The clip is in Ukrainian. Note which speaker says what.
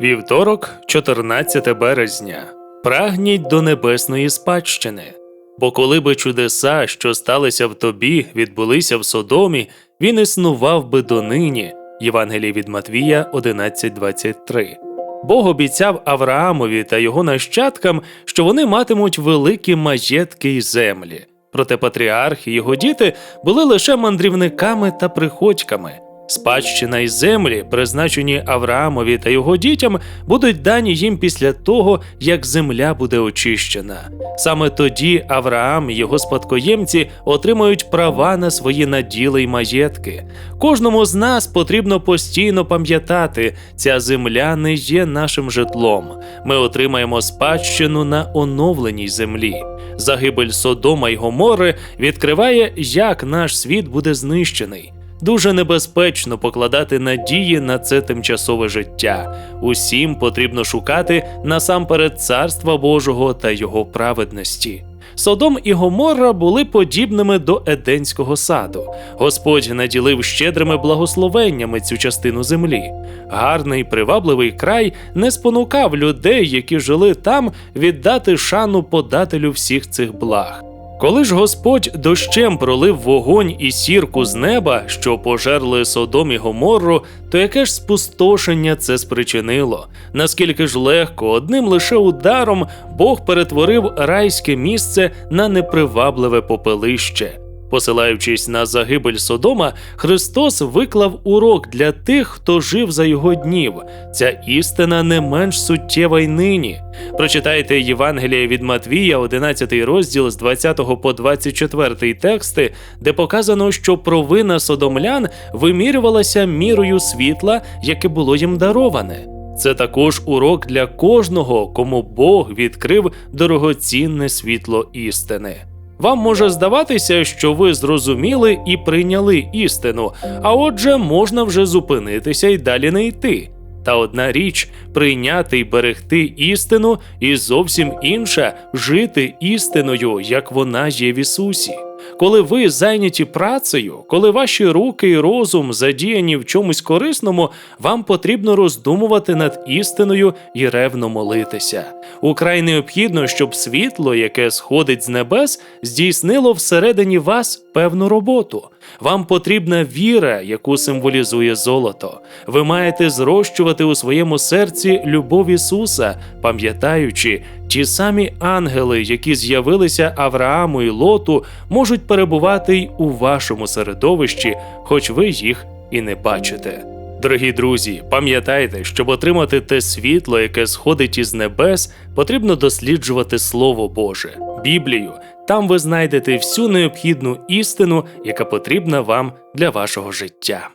Speaker 1: Вівторок, 14 березня. Прагніть до небесної спадщини. Бо коли би чудеса, що сталися в тобі, відбулися в Содомі, він існував би донині. Євангеліє від Матвія 11.23. Бог обіцяв Авраамові та його нащадкам, що вони матимуть великі маєтки й землі. Проте патріарх і його діти були лише мандрівниками та приходьками. Спадщина й землі, призначені Авраамові та його дітям, будуть дані їм після того, як земля буде очищена. Саме тоді Авраам і його спадкоємці отримають права на свої наділи й маєтки. Кожному з нас потрібно постійно пам'ятати, ця земля не є нашим житлом. Ми отримаємо спадщину на оновленій землі. Загибель Содома й Гомори відкриває, як наш світ буде знищений. Дуже небезпечно покладати надії на це тимчасове життя. Усім потрібно шукати насамперед царства Божого та його праведності. Содом і Гоморра були подібними до Еденського саду. Господь наділив щедрими благословеннями цю частину землі. Гарний привабливий край не спонукав людей, які жили там, віддати шану подателю всіх цих благ. Коли ж Господь дощем пролив вогонь і сірку з неба, що пожерли Содом і Гоморру, то яке ж спустошення це спричинило? Наскільки ж легко, одним лише ударом Бог перетворив райське місце на непривабливе попелище. Посилаючись на загибель Содома, Христос виклав урок для тих, хто жив за його днів. Ця істина не менш суттєва й нині. Прочитайте Євангеліє від Матвія, 11 розділ з 20 по 24 тексти, де показано, що провина содомлян вимірювалася мірою світла, яке було їм дароване. Це також урок для кожного, кому Бог відкрив дорогоцінне світло істини. Вам може здаватися, що ви зрозуміли і прийняли істину, а отже, можна вже зупинитися і далі не йти. Та одна річ прийняти й берегти істину, і зовсім інша жити істиною, як вона є в Ісусі. Коли ви зайняті працею, коли ваші руки і розум задіяні в чомусь корисному, вам потрібно роздумувати над істиною і ревно молитися. Украй необхідно, щоб світло, яке сходить з небес, здійснило всередині вас певну роботу. Вам потрібна віра, яку символізує золото. Ви маєте зрощувати у своєму серці любов Ісуса, пам'ятаючи, ті самі ангели, які з'явилися Аврааму і Лоту, можуть перебувати й у вашому середовищі, хоч ви їх і не бачите. Дорогі друзі, пам'ятайте, щоб отримати те світло, яке сходить із небес, потрібно досліджувати Слово Боже, Біблію. Там ви знайдете всю необхідну істину, яка потрібна вам для вашого життя.